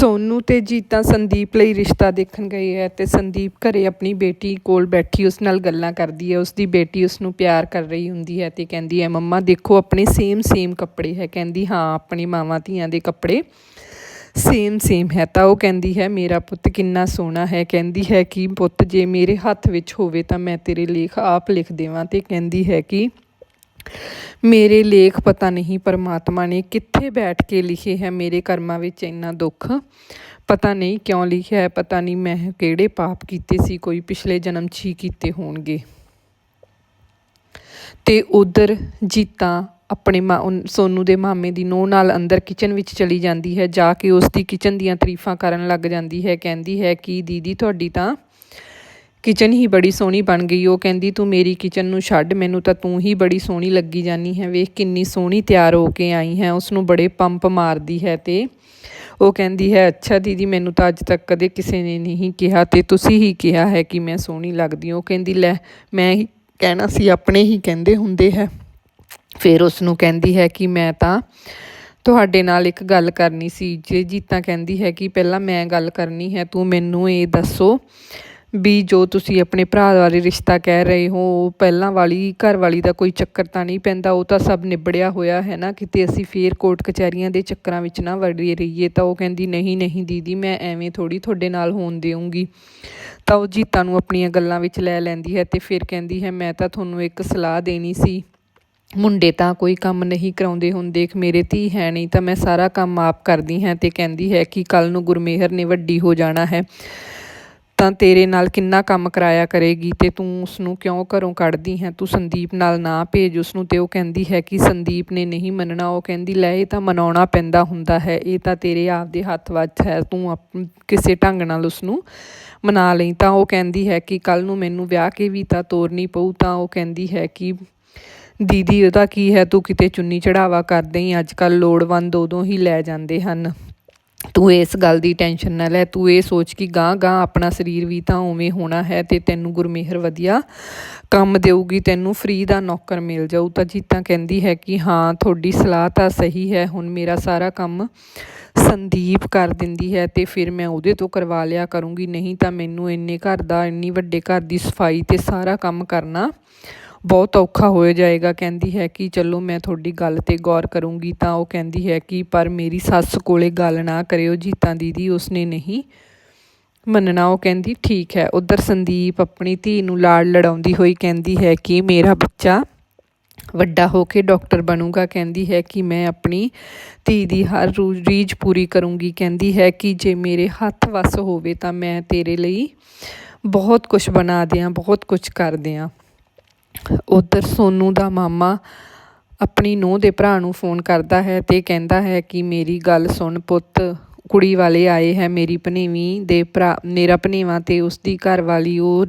ਸੋਨੂ ਤੇ ਜੀਤਾ ਸੰਦੀਪ ਲਈ ਰਿਸ਼ਤਾ ਦੇਖਣ ਗਈ ਹੈ ਤੇ ਸੰਦੀਪ ਘਰੇ ਆਪਣੀ ਬੇਟੀ ਕੋਲ ਬੈਠੀ ਉਸ ਨਾਲ ਗੱਲਾਂ ਕਰਦੀ ਹੈ। ਉਸ ਦੀ ਬੇਟੀ ਉਸ ਨੂੰ ਪਿਆਰ ਕਰ ਰਹੀ ਹੁੰਦੀ ਹੈ ਤੇ ਕਹਿੰਦੀ ਹੈ, ਮੰਮਾ, ਦੇਖੋ, ਆਪਣੇ ਸੇਮ ਸੇਮ ਕੱਪੜੇ ਹੈ। ਕਹਿੰਦੀ, ਹਾਂ, ਆਪਣੀ ਮਾਵਾਂ ਧੀਆਂ ਦੇ ਕੱਪੜੇ ਸੇਮ ਸੇਮ ਹੈ। ਤਾਂ ਉਹ ਕਹਿੰਦੀ ਹੈ, ਮੇਰਾ ਪੁੱਤ ਕਿੰਨਾ ਸੋਹਣਾ ਹੈ। ਕਹਿੰਦੀ ਹੈ ਕਿ, ਪੁੱਤ, ਜੇ ਮੇਰੇ ਹੱਥ ਵਿੱਚ ਹੋਵੇ ਤਾਂ ਮੈਂ ਤੇਰੇ ਲੇਖ ਆਪ ਲਿਖ ਦੇਵਾਂ। ਤੇ ਕਹਿੰਦੀ ਹੈ ਕਿ ਮੇਰੇ ਲੇਖ ਪਤਾ ਨਹੀਂ, ਪਰਮਾਤਮਾ ਨੇ ਕਿੱਥੇ ਬੈਠ ਕੇ ਲਿਖੇ ਹੈ ਮੇਰੇ ਕਰਮਾਂ ਵਿੱਚ ਇੰਨਾ ਦੁੱਖ? ਪਤਾ ਨਹੀਂ ਕਿਉਂ ਲਿਖਿਆ ਹੈ, ਪਤਾ ਨਹੀਂ ਮੈਂ ਕਿਹੜੇ ਪਾਪ ਕੀਤੇ ਸੀ, ਕੋਈ ਪਿਛਲੇ ਜਨਮ 'ਚ ਹੀ ਕੀਤੇ ਹੋਣਗੇ। ਤੇ ਉਧਰ ਜੀਤਾ ਆਪਣੇ ਮਾ, ਉਨ- ਸੋਨੂ ਦੇ ਮਾਮੇ ਦੀ ਨੂੰਹ ਨਾਲ ਅੰਦਰ ਕਿਚਨ ਵਿੱਚ ਚਲੀ ਜਾਂਦੀ ਹੈ, ਜਾ ਕੇ ਉਸ ਦੀ ਕਿਚਨ ਦੀਆਂ ਤਾਰੀਫਾਂ ਕਰਨ ਲੱਗ ਜਾਂਦੀ ਹੈ, ਕਹਿੰਦੀ ਹੈ ਕਿ ਦੀਦੀ ਤੁਹਾਡੀ ਤਾਂ ਕਿਚਨ ਹੀ ਬੜੀ ਸੋਹਣੀ ਬਣ ਗਈ। ਉਹ ਕਹਿੰਦੀ, ਤੂੰ ਮੇਰੀ ਕਿਚਨ ਨੂੰ ਛੱਡ, ਮੈਨੂੰ ਤਾਂ ਤੂੰ ਹੀ ਬੜੀ ਸੋਹਣੀ ਲੱਗੀ ਜਾਨੀ ਹੈ। ਵੇਖ ਕਿੰਨੀ ਸੋਹਣੀ ਤਿਆਰ ਹੋ ਕੇ ਆਈ ਹੈ। ਉਸ ਨੂੰ ਬੜੇ ਪੰਪ ਮਾਰਦੀ ਹੈ ਤੇ ਉਹ ਕਹਿੰਦੀ ਹੈ, ਅੱਛਾ ਦੀਦੀ, ਮੈਨੂੰ ਤਾਂ ਅੱਜ ਤੱਕ ਕਦੇ ਕਿਸੇ ਨੇ ਨਹੀਂ ਕਿਹਾ ਤੇ ਤੁਸੀਂ ਹੀ ਕਿਹਾ ਹੈ ਕਿ ਮੈਂ ਸੋਹਣੀ ਲੱਗਦੀ ਹਾਂ। ਉਹ ਕਹਿੰਦੀ, ਲੈ, ਮੈਂ ਹੀ ਕਹਿਣਾ ਸੀ, ਆਪਣੇ ਹੀ ਕਹਿੰਦੇ ਹੁੰਦੇ ਹੈ। ਫਿਰ ਉਸ ਨੂੰ ਕਹਿੰਦੀ ਹੈ ਕਿ ਮੈਂ ਤਾਂ ਤੁਹਾਡੇ ਨਾਲ ਇੱਕ ਗੱਲ ਕਰਨੀ ਸੀ। ਜੇ ਜੀਤਾ ਕਹਿੰਦੀ ਹੈ ਕਿ ਪਹਿਲਾਂ ਮੈਂ ਗੱਲ ਕਰਨੀ ਹੈ, ਤੂੰ ਮੈਨੂੰ ਇਹ ਦੱਸੋ ਵੀ ਜੋ ਤੁਸੀਂ ਆਪਣੇ ਭਰਾ ਬਾਰੇ ਰਿਸ਼ਤਾ ਕਹਿ ਰਹੇ ਹੋ, ਉਹ ਪਹਿਲਾਂ ਵਾਲੀ, ਘਰ ਵਾਲੀ ਦਾ ਕੋਈ ਚੱਕਰ ਤਾਂ ਨਹੀਂ ਪੈਂਦਾ, ਉਹ ਤਾਂ ਸਭ ਨਿਬੜਿਆ ਹੋਇਆ ਹੈ ਨਾ, ਕਿਤੇ ਅਸੀਂ ਫੇਰ ਕੋਰਟ ਕਚਹਿਰੀਆਂ ਦੇ ਚੱਕਰਾਂ ਵਿੱਚ ਨਾ ਵੜੀ ਰਹੀਏ, ਤਾਂ ਉਹ ਕਹਿੰਦੀ, ਨਹੀਂ ਨਹੀਂ ਦੀਦੀ, ਮੈਂ ਐਵੇਂ ਥੋੜ੍ਹੀ ਤੁਹਾਡੇ ਨਾਲ ਹੋਣ ਦੇਊਂਗੀ। ਤਾਂ ਉਹ ਜੀਤਾ ਨੂੰ ਆਪਣੀਆਂ ਗੱਲਾਂ ਵਿੱਚ ਲੈ ਲੈਂਦੀ ਹੈ ਅਤੇ ਫਿਰ ਕਹਿੰਦੀ ਹੈ, ਮੈਂ ਤਾਂ ਤੁਹਾਨੂੰ ਇੱਕ ਸਲਾਹ ਦੇਣੀ ਸੀ। ਮੁੰਡੇ ਤਾਂ ਕੋਈ ਕੰਮ ਨਹੀਂ ਕਰਾਉਂਦੇ ਹੁਣ, ਦੇਖ ਮੇਰੇ ਧੀ ਹੈ ਨਹੀਂ ਤਾਂ ਮੈਂ ਸਾਰਾ ਕੰਮ ਆਪ ਕਰਦੀ ਹਾਂ। ਤੇ ਕਹਿੰਦੀ ਹੈ ਕਿ ਕੱਲ ਨੂੰ ਗੁਰਮੇਹਰ ਨੇ ਵੱਡੀ ਹੋ ਜਾਣਾ ਹੈ। ਤਾਂ ਤੇਰੇ ਨਾਲ ਕਿੰਨਾ ਕੰਮ ਕਰਾਇਆ ਕਰੇਗੀ ਤੇ ਤੂੰ ਉਸ ਨੂੰ ਕਿਉਂ ਘਰੋਂ ਕੱਢਦੀ ਹੈ? ਤੂੰ ਸੰਦੀਪ ਨਾਲ ਨਾ ਭੇਜ ਉਸ ਨੂੰ ਤੇ ਉਹ ਕਹਿੰਦੀ ਹੈ ਕਿ ਸੰਦੀਪ ਨੇ ਨਹੀਂ ਮੰਨਣਾ। ਉਹ ਕਹਿੰਦੀ, ਲੈ, ਇਹ ਤਾਂ ਮਨਾਉਣਾ ਪੈਂਦਾ ਹੁੰਦਾ ਹੈ। ਇਹ ਤਾਂ ਤੇਰੇ ਆਪ ਦੇ ਹੱਥ ਵਿੱਚ ਹੈ। ਤੂੰ ਆਪ- ਕਿਸੇ ਢੰਗ ਨਾਲ ਉਸ ਨੂੰ ਮਨਾ ਲਈ। ਤਾਂ ਉਹ ਕਹਿੰਦੀ ਹੈ ਕਿ ਕੱਲ ਨੂੰ ਮੈਨੂੰ ਵਿਆਹ ਕੇ ਵੀ ਤਾਂ ਤੋਰਨੀ ਪਊ। ਤਾਂ ਉਹ ਕਹਿੰਦੀ ਹੈ ਕਿ, ਦੀਦੀ, ਉਹਦਾ ਕੀ ਹੈ? ਤੂੰ ਕਿਤੇ ਚੁੰਨੀ ਚੜਾਵਾ ਕਰਦੇ ਹੀ ਅੱਜ ਕੱਲ ਲੋੜਵੰਦ ਉਦੋਂ ਹੀ ਲੈ ਜਾਂਦੇ ਹਨ। ਤੂੰ ਇਸ ਗੱਲ ਦੀ ਟੈਨਸ਼ਨ ਨਾ ਲੈ, ਤੂੰ ਇਹ ਸੋਚ ਕਿ ਗਾਂ ਗਾਂ ਆਪਣਾ ਸਰੀਰ ਵੀ ਤਾਂ ਉਵੇਂ ਹੋਣਾ ਹੈ ਤੇ ਤੈਨੂੰ ਗੁਰਮੇਹਰ ਵਧੀਆ ਕੰਮ ਦੇਊਗੀ, ਤੈਨੂੰ ਫ੍ਰੀ ਦਾ ਨੌਕਰ ਮਿਲ ਜਾਊ। ਤਾਂ ਜੀਤਾ ਕਹਿੰਦੀ ਹੈ ਕਿ ਹਾਂ, ਤੁਹਾਡੀ ਸਲਾਹ ਤਾਂ ਸਹੀ ਹੈ, ਹੁਣ ਮੇਰਾ ਸਾਰਾ ਕੰਮ ਸੰਦੀਪ ਕਰ ਦਿੰਦੀ ਹੈ ਤੇ ਫਿਰ ਮੈਂ ਉਹਦੇ ਤੋਂ ਕਰਵਾ ਲਿਆ ਕਰੂੰਗੀ। ਨਹੀਂ ਤਾਂ ਮੈਨੂੰ ਇੰਨੇ ਘਰ ਦਾ, ਇੰਨੀ ਵੱਡੇ ਘਰ ਦੀ ਸਫ਼ਾਈ ਤੇ ਸਾਰਾ ਕੰਮ ਕਰਨਾ ਬਹੁਤ ਔਖਾ ਹੋ ਜਾਏਗਾ। ਕਹਿੰਦੀ ਹੈ ਕਿ ਚਲੋ ਮੈਂ ਤੁਹਾਡੀ ਗੱਲ ਤੇ ਗੌਰ ਕਰੂੰਗੀ ਤਾਂ ਉਹ ਕਹਿੰਦੀ ਹੈ ਕਿ ਪਰ ਮੇਰੀ ਸੱਸ ਕੋਲੇ ਗੱਲ ਨਾ ਕਰਿਓ ਜੀਤਾ ਦੀਦੀ, ਉਸਨੇ ਨਹੀਂ ਮੰਨਣਾ। ਉਹ ਕਹਿੰਦੀ, ਠੀਕ ਹੈ। ਉਧਰ ਸੰਦੀਪ ਆਪਣੀ ਧੀ ਨੂੰ ਲਾੜ ਲੜਾਉਂਦੀ ਹੋਈ ਕਹਿੰਦੀ ਹੈ ਕਿ ਮੇਰਾ ਬੱਚਾ ਵੱਡਾ ਹੋ ਕੇ ਡਾਕਟਰ ਬਣੂਗਾ। ਕਹਿੰਦੀ ਹੈ ਕਿ ਮੈਂ ਆਪਣੀ ਧੀ ਦੀ ਹਰ ਰੂ- ਰੀਝ ਪੂਰੀ ਕਰੂੰਗੀ। ਕਹਿੰਦੀ ਹੈ ਕਿ ਜੇ ਮੇਰੇ ਹੱਥ ਵੱਸ ਹੋਵੇ ਤਾਂ ਮੈਂ ਤੇਰੇ ਲਈ ਬਹੁਤ ਕੁਝ ਬਣਾ ਦਿਆਂ, ਬਹੁਤ ਕੁਝ ਕਰ ਦਿਆਂ। ਉੱਧਰ ਸੋਨੂੰ ਦਾ ਮਾਮਾ ਆਪਣੀ ਨੂੰਹ ਦੇ ਭਰਾ ਨੂੰ ਫੋਨ ਕਰਦਾ ਹੈ ਅਤੇ ਕਹਿੰਦਾ ਹੈ ਕਿ ਮੇਰੀ ਗੱਲ ਸੁਣ ਪੁੱਤ, ਕੁੜੀ ਵਾਲੇ ਆਏ ਹੈ ਮੇਰੀ ਭਨੇਵੀਂ ਦੇ ਭਰਾ, ਮੇਰਾ ਭਨੇਵਾ ਅਤੇ ਉਸਦੀ ਘਰਵਾਲੀ, ਉਹ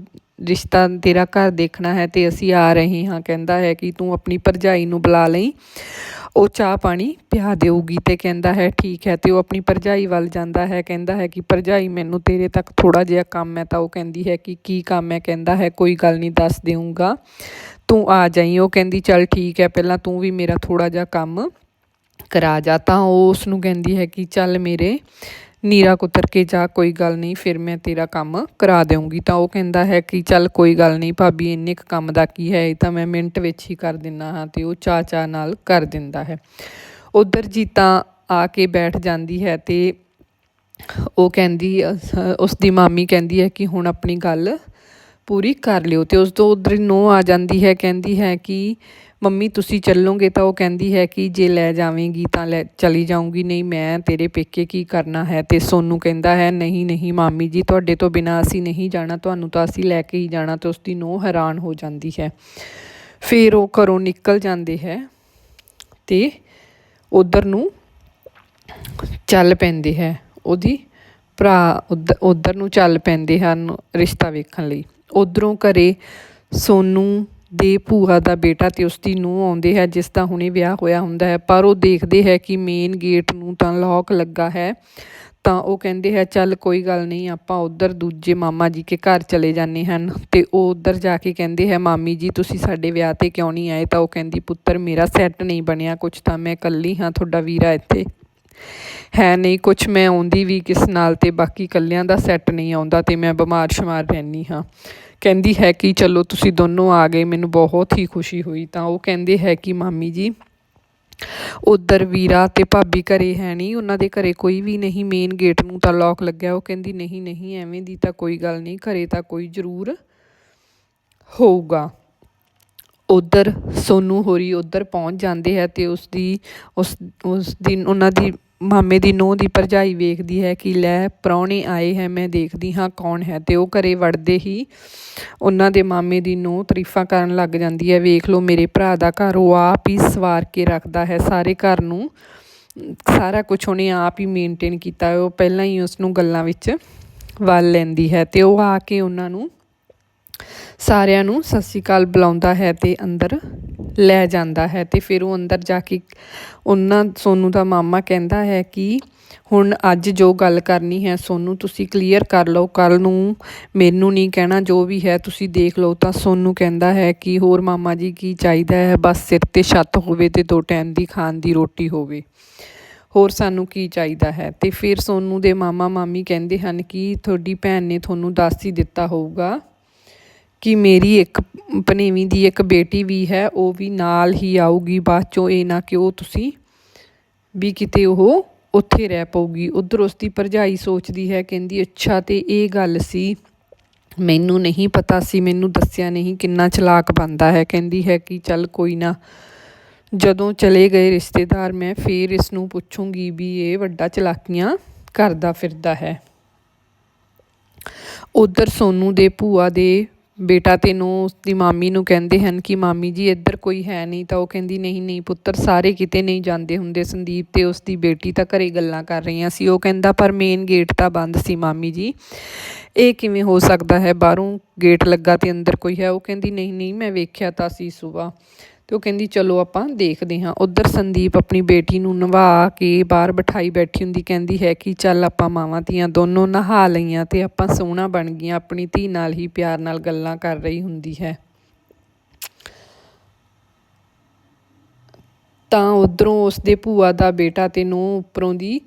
ਰਿਸ਼ਤਾ ਤੇਰਾ ਘਰ ਦੇਖਣਾ ਹੈ ਅਤੇ ਅਸੀਂ ਆ ਰਹੇ ਹਾਂ। ਕਹਿੰਦਾ ਹੈ ਕਿ ਤੂੰ ਆਪਣੀ ਭਰਜਾਈ ਨੂੰ ਬੁਲਾ ਲਈ। ਉਹ ਚਾਹ ਪਾਣੀ ਪਿਆ ਦੇਊਗੀ ਤੇ ਕਹਿੰਦਾ ਹੈ, ਠੀਕ ਹੈ। ਤੇ ਉਹ ਆਪਣੀ ਭਰਜਾਈ ਵੱਲ ਜਾਂਦਾ ਹੈ, ਕਹਿੰਦਾ ਹੈ ਕਿ, ਭਰਜਾਈ, ਮੈਨੂੰ ਤੇਰੇ ਤੱਕ ਥੋੜਾ ਜਿਹਾ ਕੰਮ ਹੈ। ਤਾਂ ਉਹ ਕਹਿੰਦੀ ਹੈ ਕਿ, ਕੀ ਕੰਮ ਹੈ? ਕਹਿੰਦਾ ਹੈ, ਕੋਈ ਗੱਲ ਨਹੀਂ, ਦੱਸ ਦੇਊਂਗਾ। ਤੂੰ ਆ ਜਾਈ। ਉਹ ਕਹਿੰਦੀ, ਚੱਲ ਠੀਕ ਹੈ, ਪਹਿਲਾਂ ਤੂੰ ਵੀ ਮੇਰਾ ਥੋੜਾ ਜਿਹਾ ਕੰਮ ਕਰਾ ਜਾ। ਤਾਂ ਉਹ ਉਸ ਨੂੰ ਕਹਿੰਦੀ ਹੈ ਕਿ, ਚੱਲ ਮੇਰੇ ਨੀਰਾ ਕੁਤਰ ਕੇ ਜਾ ਕੋਈ ਗੱਲ ਨਹੀਂ, ਫਿਰ ਮੈਂ ਤੇਰਾ ਕੰਮ ਕਰਾ ਦੇਵਾਂਗੀ ਤਾਂ ਉਹ ਕਹਿੰਦਾ ਹੈ ਕਿ ਚੱਲ ਕੋਈ ਗੱਲ ਨਹੀਂ ਭਾਬੀ, ਇੰਨੇ ਕੁ ਕੰਮ ਦਾ ਕੀ ਹੈ, ਇਹ ਤਾਂ ਮੈਂ ਮਿੰਟ ਵਿੱਚ ਹੀ ਕਰ ਦਿੰਦਾ ਹਾਂ ਤੇ ਉਹ ਚਾਅ ਚਾਅ ਨਾਲ ਕਰ ਦਿੰਦਾ ਹੈ। ਉਧਰ ਜੀਤਾ ਆ ਕੇ ਬੈਠ ਜਾਂਦੀ ਹੈ ਤੇ ਉਹ ਕਹਿੰਦੀ ਅਸ- ਉਸ ਦੀ ਮਾਮੀ ਕਹਿੰਦੀ ਹੈ ਕਿ ਹੁਣ ਆਪਣੀ ਗੱਲ ਪੂਰੀ ਕਰ ਲਿਓ ਤੇ ਉਸ ਤੋਂ ਉਧਰ ਨੋ ਆ ਜਾਂਦੀ ਹੈ, ਕਹਿੰਦੀ ਹੈ ਕਿ ਮੰਮੀ, ਤੁਸੀਂ ਚੱਲੋਗੇ ਤਾਂ ਉਹ ਕਹਿੰਦੀ ਹੈ ਕਿ ਜੇ ਲੈ ਜਾਵੇਂਗੀ ਤਾਂ ਲੈ, ਚਲੀ ਜਾਊਂਗੀ, ਨਹੀਂ ਮੈਂ ਤੇਰੇ ਪੇਕੇ ਕੀ ਕਰਨਾ ਹੈ? ਤੇ ਸੋਨੂੰ ਕਹਿੰਦਾ ਹੈ, ਨਹੀਂ ਨਹੀਂ ਮਾਮੀ ਜੀ, ਤੁਹਾਡੇ ਤੋਂ ਬਿਨਾ ਅਸੀਂ ਨਹੀਂ ਜਾਣਾ, ਤੁਹਾਨੂੰ ਤਾਂ ਅਸੀਂ ਲੈ ਕੇ ਹੀ ਜਾਣਾ। ਤੇ ਉਸ ਦੀ ਨੋ ਹੈਰਾਨ ਹੋ ਜਾਂਦੀ ਹੈ। ਫਿਰ ਉਹ ਘਰੋਂ ਨਿਕਲ ਜਾਂਦੇ ਹੈ ਤੇ ਉਧਰ ਨੂੰ ਚੱਲ ਪੈਂਦੇ ਹੈ। ਉਹਦੀ ਭਰਾ ਉਧਰ ਨੂੰ ਚੱਲ ਪੈਂਦੇ ਹਨ ਰਿਸ਼ਤਾ ਵੇਖਣ ਲਈ। ਉਧਰੋਂ ਘਰੇ ਸੋਨੂੰ ਦੇ ਭੂਆ ਦਾ ਬੇਟਾ ਤੇ ਉਸਦੀ ਨੂੰਹ ਆਉਂਦੇ ਹੈ, ਜਿਸ ਦਾ ਹੁਣੇ ਵਿਆਹ ਹੋਇਆ ਹੁੰਦਾ ਹੈ। ਪਰ ਉਹ ਦੇਖਦੇ ਹੈ ਕਿ ਮੇਨ ਗੇਟ ਨੂੰ ਤਾਂ ਲੌਕ ਲੱਗਾ ਹੈ, ਤਾਂ ਉਹ ਕਹਿੰਦੇ ਹੈ, ਚੱਲ ਕੋਈ ਗੱਲ ਨਹੀਂ, ਆਪਾਂ ਉੱਧਰ ਦੂਜੇ ਮਾਮਾ ਜੀ ਕੇ ਘਰ ਚਲੇ ਜਾਂਦੇ ਹਨ। ਤੇ ਉਹ ਉੱਧਰ ਜਾ ਕੇ ਕਹਿੰਦੇ ਹੈ, ਮਾਮੀ ਜੀ, ਤੁਸੀਂ ਸਾਡੇ ਵਿਆਹ ਤੇ ਕਿਉਂ ਨਹੀਂ ਆਏ? ਤਾਂ ਉਹ ਕਹਿੰਦੀ, ਪੁੱਤਰ, ਮੇਰਾ ਸੈੱਟ ਨਹੀਂ ਬਣਿਆ ਕੁਛ ਤਾਂ, ਮੈਂ ਇਕੱਲੀ ਹਾਂ, ਤੁਹਾਡਾ ਵੀਰਾ ਇੱਥੇ ਹੈ ਨਹੀਂ ਕੁਛ। ਮੈਂ ਆਉਂਦੀ ਵੀ ਕਿਸ ਨਾਲ ਤੇ ਬਾਕੀ ਇਕੱਲਿਆਂ ਦਾ ਸੈੱਟ ਨਹੀਂ ਆਉਂਦਾ ਤੇ ਮੈਂ ਬਿਮਾਰ ਸ਼ਮਾਰ ਰਹਿੰਦੀ ਹਾਂ। ਕਹਿੰਦੀ ਹੈ ਕਿ ਚਲੋ ਤੁਸੀਂ ਦੋਨੋਂ ਆ ਗਏ, ਮੈਨੂੰ ਬਹੁਤ ਹੀ ਖੁਸ਼ੀ ਹੋਈ। ਤਾਂ ਉਹ ਕਹਿੰਦੇ ਹੈ ਕਿ ਮਾਮੀ ਜੀ, ਉਧਰ ਵੀਰਾ ਤੇ ਭਾਬੀ ਘਰੇ ਹੈ ਨਹੀਂ, ਉਹਨਾਂ ਦੇ ਘਰੇ ਕੋਈ ਵੀ ਨਹੀਂ ਮੇਨ ਗੇਟ ਨੂੰ ਤਾਂ ਲੋਕ ਲੱਗਿਆ। ਉਹ ਕਹਿੰਦੀ, ਨਹੀਂ ਨਹੀਂ, ਐਵੇਂ ਦੀ ਤਾਂ ਕੋਈ ਗੱਲ ਨਹੀਂ, ਘਰੇ ਤਾਂ ਕੋਈ ਜ਼ਰੂਰ ਹੋਊਗਾ। ਉਧਰ ਸੋਨੂ ਹੋਰੀ ਉਧਰ ਪਹੁੰਚ ਜਾਂਦੇ ਹੈ ਤੇ ਉਸ ਦੀ, ਉਸ ਉਸ ਦਿਨ ਉਹਨਾਂ ਦੀ ਮਾਮੇ ਦੀ ਨੂੰਹ ਦੀ ਭਰਜਾਈ ਵੇਖਦੀ ਹੈ ਕਿ ਲੈ ਪ੍ਰਾਹੁਣੇ ਆਏ ਹੈ, ਮੈਂ ਦੇਖਦੀ ਹਾਂ ਕੌਣ ਹੈ। ਅਤੇ ਉਹ ਘਰ ਵੜਦੇ ਹੀ ਉਹਨਾਂ ਦੇ ਮਾਮੇ ਦੀ ਨੂੰਹ ਤਾਰੀਫਾਂ ਕਰਨ ਲੱਗ ਜਾਂਦੀ ਹੈ। ਵੇਖ ਲਓ, ਮੇਰੇ ਭਰਾ ਦਾ ਘਰ ਉਹ ਆਪ ਹੀ ਸਵਾਰ ਕੇ ਰੱਖਦਾ ਹੈ। ਸਾਰੇ ਘਰ ਨੂੰ ਸਾਰਾ ਕੁਝ ਉਹਨੇ ਆਪ ਹੀ ਮੇਨਟੇਨ ਕੀਤਾ ਉਹ ਪਹਿਲਾਂ ਹੀ ਉਸ ਨੂੰ ਗੱਲਾਂ ਵਿੱਚ ਵੱਲ ਲੈਂਦੀ ਹੈ ਅਤੇ ਉਹ ਆ ਕੇ ਉਹਨਾਂ ਨੂੰ ਸਾਰਿਆਂ ਨੂੰ ਸਤਿ ਸ਼੍ਰੀ ਅਕਾਲ, ਬੁਲਾਉਂਦਾ ਹੈ ਤੇ ਅੰਦਰ ਲੈ ਜਾਂਦਾ ਹੈ ਤੇ ਫਿਰ ਉਹ ਅੰਦਰ ਜਾ ਕੇ ਉਹਨਾਂ, ਸੋਨੂੰ ਦਾ ਮਾਮਾ ਕਹਿੰਦਾ ਹੈ ਕਿ ਹੁਣ ਅੱਜ ਜੋ ਗੱਲ ਕਰਨੀ ਹੈ ਸੋਨੂੰ, ਤੁਸੀਂ ਕਲੀਅਰ ਕਰ ਲਓ, ਕੱਲ ਨੂੰ ਮੈਨੂੰ ਨਹੀਂ ਕਹਿਣਾ, ਜੋ ਵੀ ਹੈ ਤੁਸੀਂ ਦੇਖ ਲਓ, ਤਾਂ ਸੋਨੂੰ ਕਹਿੰਦਾ ਹੈ ਕਿ ਹੋਰ ਮਾਮਾ ਜੀ ਕੀ ਚਾਹੀਦਾ ਹੈ, ਬਸ ਸਿਰ ਤੇ ਛੱਤ ਹੋਵੇ ਤੇ ਦੋ ਟਾਈਮ ਦੀ ਖਾਣ ਦੀ ਰੋਟੀ ਹੋਵੇ। ਹੋਰ ਸਾਨੂੰ ਕੀ ਚਾਹੀਦਾ ਹੈ? ਤੇ ਫਿਰ ਸੋਨੂੰ ਦੇ ਮਾਮਾ ਮਾਮੀ ਕਹਿੰਦੇ ਹਨ ਕਿ ਤੁਹਾਡੀ ਭੈਣ ਨੇ ਤੁਹਾਨੂੰ ਦੱਸ ਹੀ ਦਿੱਤਾ ਹੋਊਗਾ ਕਿ ਮੇਰੀ ਇੱਕ ਭਣੇਵੀਂ ਦੀ ਇੱਕ ਬੇਟੀ ਵੀ ਹੈ, ਉਹ ਵੀ ਨਾਲ ਹੀ ਆਊਗੀ, ਬਾਅਦ ਚੋਂ ਇਹ ਨਾ ਕਿ ਉਹ ਤੁਸੀਂ ਵੀ ਕਿਤੇ ਉਹ ਉੱਥੇ ਰਹਿ ਪਊਗੀ। ਉਧਰ ਉਸ ਦੀ ਭਰਜਾਈ ਸੋਚਦੀ ਹੈ, ਕਹਿੰਦੀ, ਅੱਛਾ, ਤੇ ਇਹ ਗੱਲ ਸੀ, ਮੈਨੂੰ ਨਹੀਂ ਪਤਾ ਸੀ, ਮੈਨੂੰ ਦੱਸਿਆ ਨਹੀਂ ਕਿੰਨਾ ਚਲਾਕ ਬੰਦਾ ਹੈ। ਕਹਿੰਦੀ ਹੈ ਕਿ ਚੱਲ ਕੋਈ ਨਾ, ਜਦੋਂ ਚਲੇ ਗਏ ਰਿਸ਼ਤੇਦਾਰ, ਮੈਂ ਫੇਰ ਇਸ ਨੂੰ ਪੁੱਛੂੰਗੀ ਵੀ ਇਹ ਵੱਡਾ ਚਲਾਕੀਆਂ ਕਰਦਾ ਫਿਰਦਾ ਹੈ। ਉਧਰ ਸੋਨੂ ਦੇ ਭੂਆ ਦੇ ਬੇਟਾ ਤੈਨੂੰ ਉਸਦੀ ਮਾਮੀ ਨੂੰ ਕਹਿੰਦੇ ਹਨ ਕਿ ਮਾਮੀ ਜੀ, ਇੱਧਰ ਕੋਈ ਹੈ ਨਹੀਂ ਤਾਂ ਉਹ ਕਹਿੰਦੀ, ਨਹੀਂ ਨਹੀਂ ਪੁੱਤਰ, ਸਾਰੇ ਕਿਤੇ ਨਹੀਂ ਜਾਂਦੇ ਹੁੰਦੇ। ਸੰਦੀਪ ਤੇ ਉਸਦੀ ਬੇਟੀ ਤਾਂ ਘਰੇ ਗੱਲਾਂ ਕਰ ਰਹੀਆਂ ਸੀ। ਉਹ ਕਹਿੰਦਾ, ਪਰ ਮੇਨ ਗੇਟ ਤਾਂ ਬੰਦ ਸੀ ਮਾਮੀ ਜੀ। ਇਹ ਕਿਵੇਂ ਹੋ ਸਕਦਾ ਹੈ? ਬਾਹਰੋਂ ਗੇਟ ਲੱਗਾ ਤੇ ਅੰਦਰ ਕੋਈ ਹੈ? ਉਹ ਕਹਿੰਦੀ, ਨਹੀਂ ਨਹੀਂ, ਮੈਂ ਵੇਖਿਆ ਤਾਂ ਸੀ ਸਵੇਰ ਤੇ ਉਹ ਕਹਿੰਦੀ, ਚਲੋ ਆਪਾਂ ਦੇਖਦੇ ਹਾਂ। ਉਧਰ ਸੰਦੀਪ ਆਪਣੀ ਬੇਟੀ ਨੂੰ ਨਵਾ ਕੇ ਬਾਹਰ ਬਿਠਾਈ ਬੈਠੀ ਹੁੰਦੀ, ਕਹਿੰਦੀ ਹੈ ਕਿ ਚੱਲ ਆਪਾਂ ਮਾਵਾਂ ਧੀਆਂ ਦੋਨੋਂ ਨਹਾ ਲਈਆਂ ਤੇ ਆਪਾਂ ਸੋਹਣਾ ਬਣ ਗਈਆਂ। ਆਪਣੀ ਧੀ ਨਾਲ ਹੀ ਪਿਆਰ ਨਾਲ ਗੱਲਾਂ ਕਰ ਰਹੀ ਹੁੰਦੀ ਹੈ। ਤਾਂ ਉਧਰੋਂ ਉਸ ਦੇ ਭੂਆ ਦਾ ਬੇਟਾ ਤੇ ਨੂੰ ਉੱਪਰੋਂ ਦੀ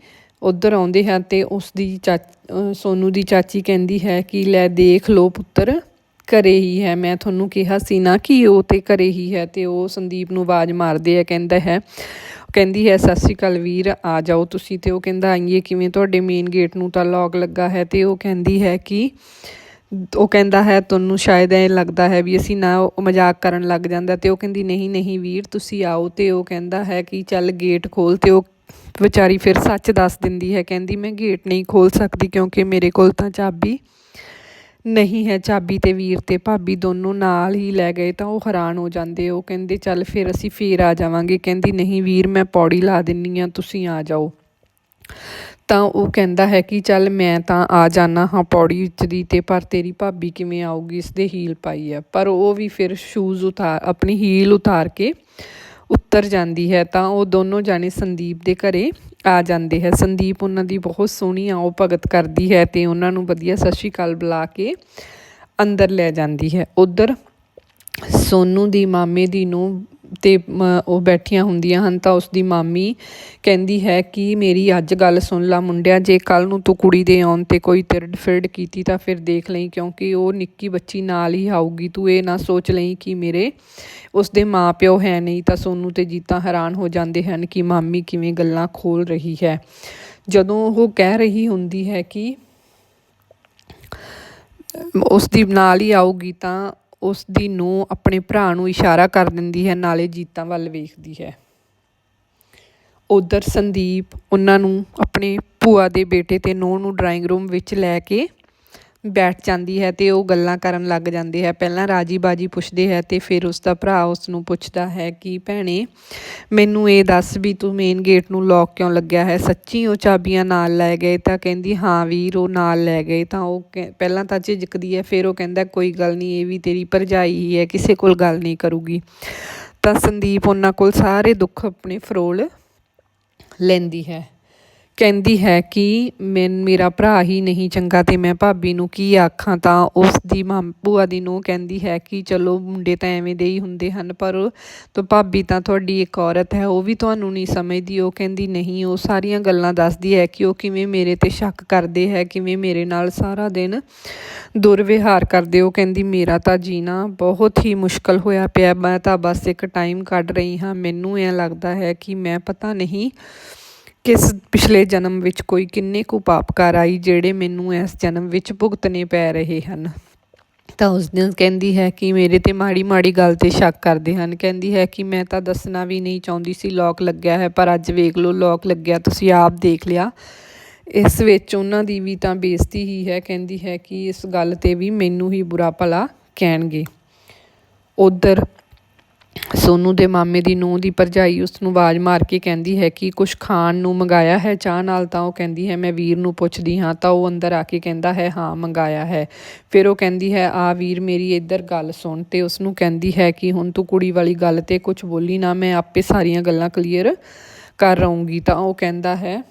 ਉਧਰ ਆਉਂਦੇ ਹਨ ਤੇ ਉਸ ਦੀ ਚਾਚ ਸੋਨੂ ਦੀ ਚਾਚੀ ਕਹਿੰਦੀ ਹੈ ਕਿ, ਲੈ ਦੇਖ ਲੋ ਪੁੱਤਰ ਘਰੇ ਹੀ ਹੈ। ਮੈਂ ਤੁਹਾਨੂੰ ਕਿਹਾ ਸੀ ਨਾ ਕਿ ਉਹ ਤੇ ਘਰੇ ਹੀ ਹੈ ਤੇ ਉਹ ਸੰਦੀਪ ਨੂੰ ਆਵਾਜ਼ ਮਾਰਦੇ ਆ, ਕਹਿੰਦਾ ਹੈ, ਕਹਿੰਦੀ ਹੈ, ਸਤਿ ਸ਼੍ਰੀ ਅਕਾਲ ਵੀਰ, ਆ ਜਾਓ ਤੁਸੀਂ। ਤੇ ਉਹ ਕਹਿੰਦਾ, ਆਈਏ, ਕਿਵੇਂ? ਤੁਹਾਡੇ ਮੇਨ ਗੇਟ ਨੂੰ ਤਾਂ ਲੌਕ ਲੱਗਾ ਹੈ। ਤੇ ਉਹ ਕਹਿੰਦੀ ਹੈ ਕਿ, ਉਹ ਕਹਿੰਦਾ ਹੈ, ਤੁਹਾਨੂੰ ਸ਼ਾਇਦ ਐ ਲੱਗਦਾ ਹੈ ਵੀ ਅਸੀਂ ਨਾ ਮਜ਼ਾਕ ਕਰਨ ਲੱਗ ਜਾਂਦਾ। ਤੇ ਉਹ ਕਹਿੰਦੀ, ਨਹੀਂ ਨਹੀਂ ਵੀਰ, ਤੁਸੀਂ ਆਓ। ਤੇ ਉਹ ਕਹਿੰਦਾ ਹੈ ਕਿ, ਚੱਲ ਗੇਟ ਖੋਲ। ਤੇ ਉਹ ਵਿਚਾਰੀ ਫਿਰ ਸੱਚ ਦੱਸ ਦਿੰਦੀ ਹੈ। ਕਹਿੰਦੀ, ਮੈਂ ਗੇਟ ਨਹੀਂ ਖੋਲ ਸਕਦੀ ਕਿਉਂਕਿ ਮੇਰੇ ਕੋਲ ਤਾਂ ਚਾਬੀ ਨਹੀਂ ਹੈ, ਚਾਬੀ ਤੇ ਵੀਰ ਤੇ ਭਾਬੀ ਦੋਨੋਂ ਨਾਲ ਹੀ ਲੈ ਗਏ ਤਾਂ ਉਹ ਹੈਰਾਨ ਹੋ ਜਾਂਦੇ। ਉਹ ਕਹਿੰਦੇ, ਚੱਲ ਫਿਰ ਅਸੀਂ ਫੇਰ ਆ ਜਾਵਾਂਗੇ। ਕਹਿੰਦੀ, ਨਹੀਂ ਵੀਰ, ਮੈਂ ਪੌੜੀ ਲਾ ਦਿੰਨੀ ਆ, ਤੁਸੀਂ ਆ ਜਾਓ। ਤਾਂ ਉਹ ਕਹਿੰਦਾ ਹੈ ਕਿ ਚੱਲ ਮੈਂ ਤਾਂ ਆ ਜਾਣਾ ਹਾਂ ਪੌੜੀ ਉੱਚ ਦੀ ਤੇ, ਪਰ ਤੇਰੀ ਭਾਬੀ ਕਿਵੇਂ ਆਊਗੀ? ਇਸ ਦੇ ਹੀਲ ਪਾਈ ਹੈ ਪਰ ਉਹ ਵੀ ਫਿਰ ਸ਼ੂਜ਼ ਉਤਾਰ, ਆਪਣੀ ਹੀਲ ਉਤਾਰ ਕੇ ਉੱਤਰ ਜਾਂਦੀ ਹੈ। ਤਾਂ ਉਹ ਦੋਨੋਂ ਜਾਣੇ ਸੰਦੀਪ ਦੇ ਘਰੇ ਆ ਜਾਂਦੇ ਹੈ। ਸੰਦੀਪ ਉਹਨਾਂ ਦੀ ਬਹੁਤ ਸੋਹਣੀ ਆਓ ਭਗਤ ਕਰਦੀ ਹੈ ਤੇ ਉਹਨਾਂ ਨੂੰ ਵਧੀਆ ਸਤਿ ਸ਼੍ਰੀ ਅਕਾਲ ਬੁਲਾ ਕੇ ਅੰਦਰ ਲੈ ਜਾਂਦੀ ਹੈ। ਉਧਰ ਸੋਨੂ ਦੀ ਮਾਮੇ ਦੀ ਨੂੰ ਤੇ ਉਹ ਬੈਠੀਆਂ ਹੁੰਦੀਆਂ ਹਨ ਤਾਂ ਉਸ ਦੀ ਮਾਮੀ ਕਹਿੰਦੀ ਹੈ ਕਿ ਮੇਰੀ ਅੱਜ ਗੱਲ ਸੁਣ ਲਾ ਮੁੰਡਿਆ, ਜੇ ਕੱਲ ਨੂੰ ਤੂੰ ਕੁੜੀ ਦੇ ਆਉਣ ਤੇ ਕੋਈ ਤਿਰਡ ਫਿਰਡ ਕੀਤੀ ਤਾਂ ਫਿਰ ਦੇਖ ਲਈ ਕਿਉਂਕਿ ਉਹ ਨਿੱਕੀ ਬੱਚੀ ਨਾਲ ਹੀ ਆਊਗੀ, ਤੂੰ ਇਹ ਨਾ ਸੋਚ ਲਈ ਕਿ ਮੇਰੇ ਉਸ ਦੇ ਮਾਪਿਓ ਹੈ ਨਹੀਂ ਤਾਂ ਸੋਨੂੰ ਤੇ ਜੀਤਾ ਹੈਰਾਨ ਹੋ ਜਾਂਦੇ ਹਨ ਕਿ ਮਾਮੀ ਕਿਵੇਂ ਗੱਲਾਂ ਖੋਲ ਰਹੀ ਹੈ। ਜਦੋਂ ਉਹ ਕਹਿ ਰਹੀ ਹੁੰਦੀ ਹੈ ਕਿ ਉਸ ਦੀ ਨਾਲ ਹੀ ਆਊਗੀ ਤਾਂ ਉਸ ਦੀ ਨੂੰ ਆਪਣੇ ਭਰਾ ਨੂੰ ਇਸ਼ਾਰਾ ਕਰ ਦਿੰਦੀ ਹੈ, ਨਾਲੇ ਜੀਤਾਂ ਵੱਲ ਵੇਖਦੀ ਹੈ। ਉਧਰ ਸੰਦੀਪ ਉਹਨਾਂ ਨੂੰ ਆਪਣੇ ਭੂਆ ਦੇ ਬੇਟੇ ਤੇ ਨੂੰਹ ਨੂੰ ਡਰਾਇੰਗ ਰੂਮ ਵਿੱਚ ਲੈ ਕੇ ਬੈਠ ਜਾਂਦੀ ਹੈ ਤੇ ਉਹ ਗੱਲਾਂ ਕਰਨ ਲੱਗ ਜਾਂਦੇ ਹੈ। ਪਹਿਲਾਂ ਰਾਜੀ ਬਾਜੀ ਪੁੱਛਦੇ ਹੈ ਤੇ ਫਿਰ ਉਸ ਦਾ ਭਰਾ ਉਸ ਨੂੰ ਪੁੱਛਦਾ ਹੈ ਕਿ ਭੈਣੇ, ਮੈਨੂੰ ਇਹ ਦੱਸ ਵੀ ਤੂੰ ਮੇਨ ਗੇਟ ਨੂੰ ਲੌਕ ਕਿਉਂ ਲੱਗਿਆ ਹੈ? ਸੱਚੀ ਉਹ ਚਾਬੀਆਂ ਨਾਲ ਲੈ ਗਏ ਤਾਂ ਕਹਿੰਦੀ, ਹਾਂ ਵੀਰ, ਉਹ ਨਾਲ ਲੈ ਗਏ। ਤਾਂ ਉਹ ਕਹਿ- ਪਹਿਲਾਂ ਤਾਂ ਝਿਜਕਦੀ ਹੈ, ਫਿਰ ਉਹ ਕਹਿੰਦਾ, ਕੋਈ ਗੱਲ ਨਹੀਂ, ਇਹ ਵੀ ਤੇਰੀ ਭਰਜਾਈ ਹੀ ਹੈ, ਕਿਸੇ ਕੋਲ ਗੱਲ ਨਹੀਂ ਕਰੂਗੀ। ਤਾਂ ਸੰਦੀਪ ਉਹਨਾਂ ਕੋਲ ਸਾਰੇ ਦੁੱਖ ਆਪਣੇ ਫਰੋਲ ਲੈਂਦੀ ਹੈ। ਕਹਿੰਦੀ ਹੈ ਕਿ ਮੈਂ ਮੇਰਾ ਭਰਾ ਹੀ ਨਹੀਂ ਚੰਗਾ ਅਤੇ ਮੈਂ ਭਾਬੀ ਨੂੰ ਕੀ ਆਖਾਂ ਤਾਂ ਉਸ ਦੀ ਮਾਂ ਭੂਆ ਦੀ ਨੂੰ ਕਹਿੰਦੀ ਹੈ ਕਿ ਚਲੋ ਮੁੰਡੇ ਤਾਂ ਐਵੇਂ ਦੇ ਹੀ ਹੁੰਦੇ ਹਨ, ਪਰ ਤੋ ਭਾਬੀ ਤਾਂ ਤੁਹਾਡੀ ਇੱਕ ਔਰਤ ਹੈ, ਉਹ ਵੀ ਤੁਹਾਨੂੰ ਨਹੀਂ ਸਮਝਦੀ, ਉਹ ਕਹਿੰਦੀ ਨਹੀਂ, ਉਹ ਸਾਰੀਆਂ ਗੱਲਾਂ ਦੱਸਦੀ ਹੈ ਕਿ ਉਹ ਕਿਵੇਂ ਮੇਰੇ ਤੇ ਸ਼ੱਕ ਕਰਦੇ ਹੈ, ਕਿਵੇਂ ਮੇਰੇ ਨਾਲ ਸਾਰਾ ਦਿਨ ਦੁਰਵਿਹਾਰ ਕਰਦੇ, ਉਹ ਕਹਿੰਦੀ ਮੇਰਾ ਤਾਂ ਜੀਣਾ ਬਹੁਤ ਹੀ ਮੁਸ਼ਕਲ ਹੋਇਆ ਪਿਆ, ਮੈਂ ਤਾਂ ਬਸ ਇੱਕ ਟਾਈਮ ਕੱਢ ਰਹੀ ਹਾਂ, ਮੈਨੂੰ ਐਂ ਲੱਗਦਾ ਹੈ ਕਿ ਮੈਂ ਪਤਾ ਨਹੀਂ ਕਿਸ ਪਿਛਲੇ ਜਨਮ ਵਿੱਚ ਕੋਈ ਕਿੰਨੇ ਕੁ ਪਾਪ ਕਰ ਆਈ ਜਿਹੜੇ ਮੈਨੂੰ ਇਸ ਜਨਮ ਵਿੱਚ ਭੁਗਤਣੇ ਪੈ ਰਹੇ ਹਨ? ਤਾਂ ਉਸ ਦਿਨ ਕਹਿੰਦੀ ਹੈ ਕਿ ਮੇਰੇ ਤੇ ਮਾੜੀ ਮਾੜੀ ਗੱਲ ਤੇ ਸ਼ੱਕ ਕਰਦੇ ਹਨ। ਕਹਿੰਦੀ ਹੈ ਕਿ ਮੈਂ ਤਾਂ ਦੱਸਣਾ ਵੀ ਨਹੀਂ ਚਾਹੁੰਦੀ ਸੀ ਲੋਕ ਲੱਗਿਆ ਹੈ, ਪਰ ਅੱਜ ਵੇਖ ਲਓ ਲੋਕ ਲੱਗਿਆ, ਤੁਸੀਂ ਆਪ ਦੇਖ ਲਿਆ। ਇਸ ਵਿੱਚ ਉਹਨਾਂ ਦੀ ਵੀ ਤਾਂ ਬੇਇੱਜ਼ਤੀ ਹੀ ਹੈ। ਕਹਿੰਦੀ ਹੈ ਕਿ ਇਸ ਗੱਲ ਤੇ ਵੀ ਮੈਨੂੰ ਹੀ ਬੁਰਾ ਭਲਾ ਕਹਿਣਗੇ। ਉਧਰ ਸੋਨੂੰ ਦੇ ਮਾਮੇ ਦੀ ਨੂੰਹ ਦੀ ਭਰਜਾਈ ਉਸ ਨੂੰ ਆਵਾਜ਼ ਮਾਰ ਕੇ ਕਹਿੰਦੀ ਹੈ ਕਿ ਕੁਛ ਖਾਣ ਨੂੰ ਮੰਗਾਇਆ ਹੈ, ਚਾਹ ਨਾਲ ਤਾਂ ਉਹ ਕਹਿੰਦੀ ਹੈ, ਮੈਂ ਵੀਰ ਨੂੰ ਪੁੱਛਦੀ ਹਾਂ। ਤਾਂ ਉਹ ਅੰਦਰ ਆ ਕੇ ਕਹਿੰਦਾ ਹੈ, ਹਾਂ, ਮੰਗਾਇਆ ਹੈ। ਫਿਰ ਉਹ ਕਹਿੰਦੀ ਹੈ, ਆ ਵੀਰ, ਮੇਰੀ ਇੱਧਰ ਗੱਲ ਸੁਣ। ਅਤੇ ਉਸ ਨੂੰ ਕਹਿੰਦੀ ਹੈ ਕਿ ਹੁਣ ਤੂੰ ਕੁੜੀ ਵਾਲੀ ਗੱਲ ਤੇ ਕੁਛ ਬੋਲੀ ਨਾ, ਮੈਂ ਆਪੇ ਸਾਰੀਆਂ ਗੱਲਾਂ ਕਲੀਅਰ ਕਰ ਰਹੂੰਗੀ ਤਾਂ ਉਹ ਕਹਿੰਦਾ ਹੈ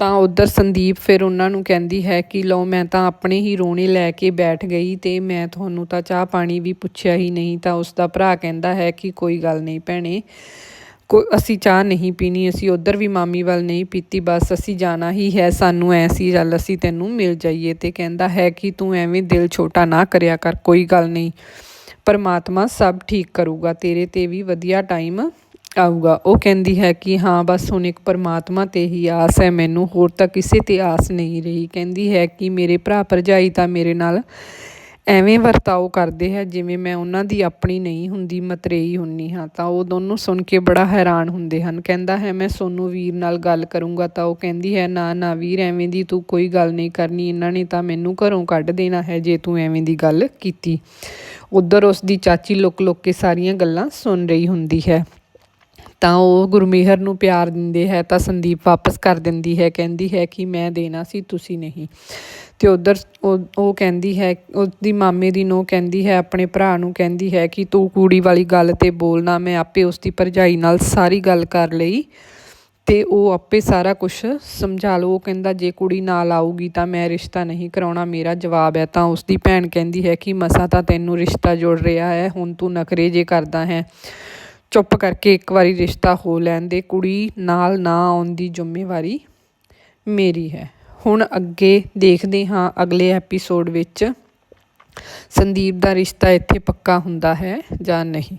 ਤਾਂ ਉੱਧਰ ਸੰਦੀਪ ਫਿਰ ਉਹਨਾਂ ਨੂੰ ਕਹਿੰਦੀ ਹੈ ਕਿ ਲਓ ਮੈਂ ਤਾਂ ਆਪਣੇ ਹੀ ਰੋਣੇ ਲੈ ਕੇ ਬੈਠ ਗਈ ਤੇ ਮੈਂ ਤੁਹਾਨੂੰ ਤਾਂ ਚਾਹ ਪਾਣੀ ਵੀ ਪੁੱਛਿਆ ਹੀ ਨਹੀਂ ਤਾਂ ਉਸ ਦਾ ਭਰਾ ਕਹਿੰਦਾ ਹੈ ਕਿ ਕੋਈ ਗੱਲ ਨਹੀਂ ਭੈਣੇ, ਕੋ ਅਸੀਂ ਚਾਹ ਨਹੀਂ ਪੀਣੀ, ਅਸੀਂ ਉਧਰ ਵੀ ਮਾਮੀ ਵੱਲ ਨਹੀਂ ਪੀਤੀ, ਬਸ ਅਸੀਂ ਜਾਣਾ ਹੀ ਹੈ, ਸਾਨੂੰ ਐਸੀ ਗੱਲ ਅਸੀਂ ਤੈਨੂੰ ਮਿਲ ਜਾਈਏ ਤੇ ਕਹਿੰਦਾ ਹੈ ਕਿ ਤੂੰ ਐਵੇਂ ਦਿਲ ਛੋਟਾ ਨਾ ਕਰਿਆ ਕਰ, ਕੋਈ ਗੱਲ ਨਹੀਂ, ਪਰਮਾਤਮਾ ਸਭ ਠੀਕ ਕਰੂਗਾ, ਤੇਰੇ ਤੇ ਵੀ ਵਧੀਆ ਟਾਈਮ ਆਊਗਾ। ਉਹ ਕਹਿੰਦੀ ਹੈ ਕਿ ਹਾਂ, ਬਸ ਹੁਣ ਇੱਕ ਪਰਮਾਤਮਾ ਤੇ ਹੀ ਆਸ ਹੈ, ਮੈਨੂੰ ਹੋਰ ਤਾਂ ਕਿਸੇ ਤੇ ਆਸ ਨਹੀਂ ਰਹੀ। ਕਹਿੰਦੀ ਹੈ ਕਿ ਮੇਰੇ ਭਰਾ ਭਰਜਾਈ ਤਾਂ ਮੇਰੇ ਨਾਲ ਐਵੇਂ ਵਰਤਾਓ ਕਰਦੇ ਹੈ, ਜਿਵੇਂ ਮੈਂ ਉਹਨਾਂ ਦੀ ਆਪਣੀ ਨਹੀਂ ਹੁੰਦੀ, ਮਤਰੇਈ ਹੁੰਨੀ ਹਾਂ। ਤਾਂ ਉਹ ਦੋਨੋਂ ਸੁਣ ਕੇ ਬੜਾ ਹੈਰਾਨ ਹੁੰਦੇ ਹਨ। ਕਹਿੰਦਾ ਹੈ, ਮੈਂ ਸੋਨੂੰ ਵੀਰ ਨਾਲ ਗੱਲ ਕਰੂੰਗਾ। ਤਾਂ ਉਹ ਕਹਿੰਦੀ ਹੈ, ਨਾ ਨਾ ਵੀਰ, ਐਵੇਂ ਦੀ ਤੂੰ ਕੋਈ ਗੱਲ ਨਹੀਂ ਕਰਨੀ। ਇਹਨਾਂ ਨੇ ਤਾਂ ਮੈਨੂੰ ਘਰੋਂ ਕੱਢ ਦੇਣਾ ਹੈ, ਜੇ ਤੂੰ ਐਵੇਂ ਦੀ ਗੱਲ ਕੀਤੀ। ਉਧਰ ਉਸ ਦੀ ਚਾਚੀ ਲੁੱਕ ਲੁਕ ਕੇ ਸਾਰੀਆਂ ਗੱਲਾਂ ਸੁਣ ਰਹੀ ਹੁੰਦੀ ਹੈ। ਤਾਂ ਉਹ ਗੁਰਮੇਹਰ ਨੂੰ ਪਿਆਰ ਦਿੰਦੇ ਹੈ, ਤਾਂ ਸੰਦੀਪ ਵਾਪਸ ਕਰ ਦਿੰਦੀ ਹੈ, ਕਹਿੰਦੀ ਹੈ ਕਿ ਮੈਂ ਦੇਣਾ ਸੀ, ਤੁਸੀਂ ਨਹੀਂ। ਤੇ ਉਧਰ ਉਹ ਉਹ ਕਹਿੰਦੀ ਹੈ, ਉਹਦੀ ਮਾਮੇ ਦੀ ਨੂੰ ਕਹਿੰਦੀ ਹੈ, ਆਪਣੇ ਭਰਾ ਨੂੰ ਕਹਿੰਦੀ ਹੈ ਕਿ ਤੂੰ ਕੁੜੀ ਵਾਲੀ ਗੱਲ ਤੇ ਬੋਲਣਾ ਮੈਂ ਆਪੇ ਉਸ ਦੀ ਭਰਜਾਈ ਨਾਲ ਸਾਰੀ ਗੱਲ ਕਰ ਲਈ ਤੇ ਉਹ ਆਪੇ ਸਾਰਾ ਕੁਝ ਸਮਝਾ ਲਓ ਉਹ ਕਹਿੰਦਾ, ਜੇ ਕੁੜੀ ਨਾਲ ਆਊਗੀ ਤਾਂ ਮੈਂ ਰਿਸ਼ਤਾ ਨਹੀਂ ਕਰਾਉਣਾ, ਮੇਰਾ ਜਵਾਬ ਹੈ। ਤਾਂ ਉਸ ਦੀ ਭੈਣ ਕਹਿੰਦੀ ਹੈ ਕਿ ਮਸਾ ਤਾਂ ਤੈਨੂੰ ਰਿਸ਼ਤਾ ਜੁੜ ਰਿਹਾ ਹੈ, ਹੁਣ ਤੂੰ ਨਖਰੇ ਜੇ ਕਰਦਾ ਹੈ। ਚੁੱਪ ਕਰਕੇ ਇੱਕ ਵਾਰੀ ਰਿਸ਼ਤਾ ਹੋ ਲੈਣ ਦੇ ਕੁੜੀ ਨਾਲ ਨਾ ਆਉਣ ਦੀ ਜ਼ਿੰਮੇਵਾਰੀ ਮੇਰੀ ਹੈ। ਹੁਣ ਅੱਗੇ ਦੇਖਦੇ ਹਾਂ ਅਗਲੇ ਐਪੀਸੋਡ ਵਿੱਚ ਸੰਦੀਪ ਦਾ ਰਿਸ਼ਤਾ ਇੱਥੇ ਪੱਕਾ ਹੁੰਦਾ ਹੈ ਜਾਂ ਨਹੀਂ।